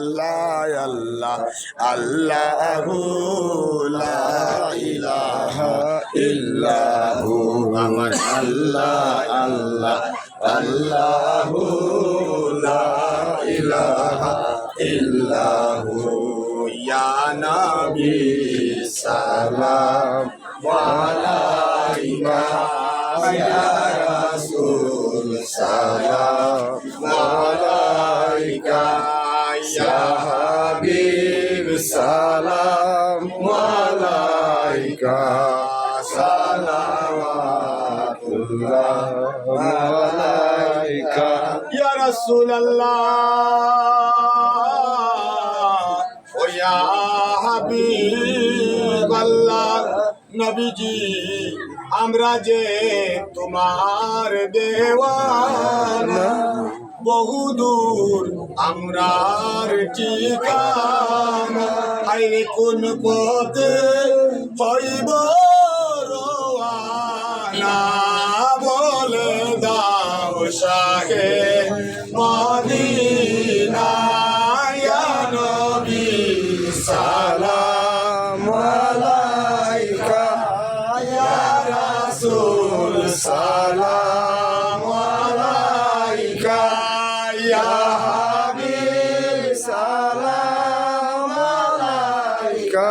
আল্লাহ আল্লাহ, আল্লাহু ইলাহা ইল্লাহু আমার আল্লাহ আল্লাহ, আল্লাহু ইলাহা ইল্লাহু, ইয়া নবী সালাম আলাইকা ইয়া রাসূল সালাম আলাইকা হাবিব সালাম আলাইকা সালাওয়াতুল্লাহ আলাইকা ইয়া রাসূলুল্লাহ, ও ইয়া হাবিবাল্লাহ, নবীজি, আমরা যে তোমার দেওয়ানা বহুদূর আমরার ঠিকানা। আইরে কোন পথে হইব রোয়ানা? বলে দাও শাহে মদিনা ইয়া হাবিব সালাম আলাইকা।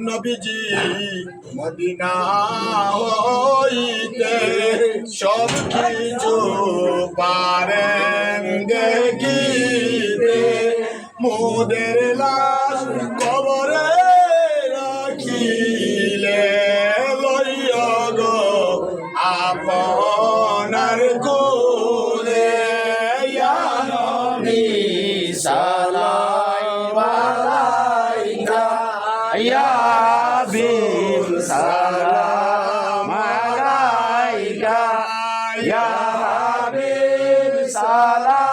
নবীজি মদিনা হইতে সব কিছু পারেন দেখিতে মোদের লাশ কবরে হাবিব সালাম আলাইকা। ইয়া হাবিব সালাম।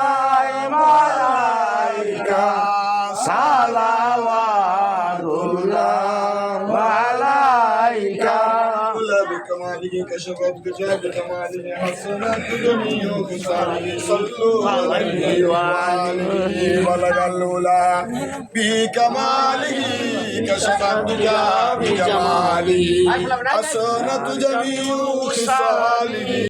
بكماله كشفت بجاه كماله حسنات جميع خصاله صلوا عليه وآله بلغ الأولى بكماله كشفت بجاه بجماله حسنات جميع خصاله